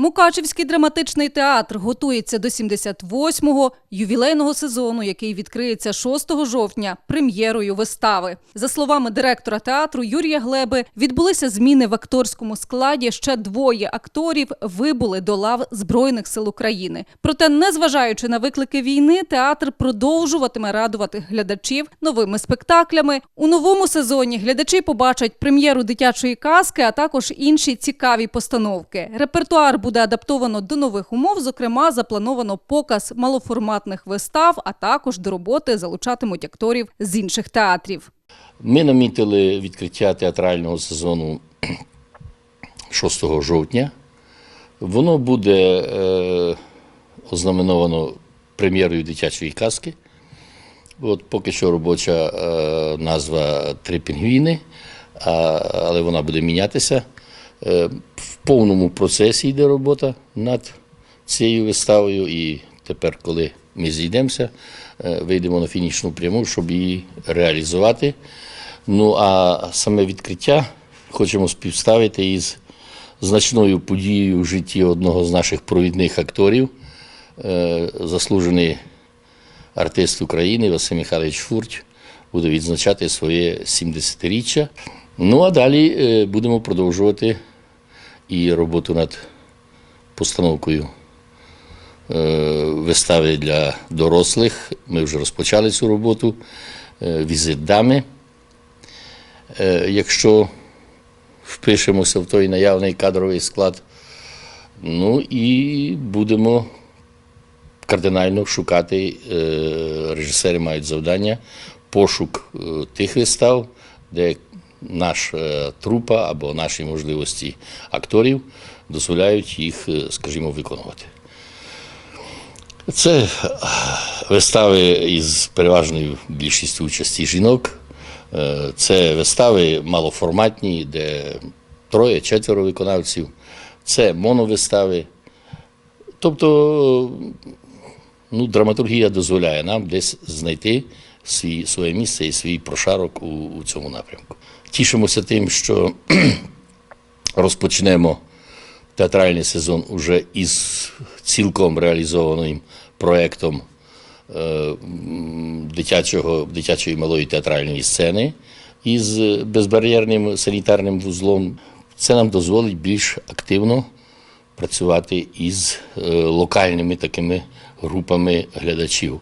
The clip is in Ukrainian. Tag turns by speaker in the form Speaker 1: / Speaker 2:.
Speaker 1: Мукачівський драматичний театр готується до 78-го ювілейного сезону, який відкриється 6 жовтня прем'єрою вистави. За словами директора театру Юрія Глеби, відбулися зміни в акторському складі. Ще двоє акторів вибули до лав Збройних сил України. Проте, незважаючи на виклики війни, театр продовжуватиме радувати глядачів новими спектаклями. У новому сезоні глядачі побачать прем'єру дитячої казки, а також інші цікаві постановки. Репертуар буде адаптовано до нових умов. Зокрема, заплановано показ малоформатних вистав, а також до роботи залучатимуть акторів з інших театрів.
Speaker 2: Ми намітили відкриття театрального сезону 6 жовтня. Воно буде е, ознаменовано прем'єрою дитячої казки. От поки що робоча е, назва Три пінгвіни, а, але вона буде мінятися. Е, повному процесі йде робота над цією виставою, і тепер, коли ми зійдемося, е, вийдемо на фінішну пряму, щоб її реалізувати. Ну а саме відкриття хочемо співставити із значною подією в житті одного з наших провідних акторів, е, заслужений артист України Василь Михайлович Фурч буде відзначати своє 70-річчя. Ну а далі е, будемо продовжувати і роботу над постановкою е, вистави для дорослих. Ми вже розпочали цю роботу. Е, Візит дами. Е, Якщо впишемося в той наявний кадровий склад, ну і будемо кардинально шукати. Режисери мають завдання пошук тих вистав, де наш е, трупа або наші можливості акторів дозволяють їх, е, скажімо, виконувати. Це е, вистави із переважною більшістю участі жінок. Це вистави малоформатні, де троє-четверо виконавців. Це моновистави. Тобто ну, драматургія дозволяє нам десь знайти свій, своє місце і свій прошарок у, у цьому напрямку. Тішимося тим, що розпочнемо театральний сезон уже із цілком реалізованим проєктом е, дитячого, дитячої малої театральної сцени із безбар'єрним санітарним вузлом. Це нам дозволить більш активно працювати із е, локальними такими групами глядачів.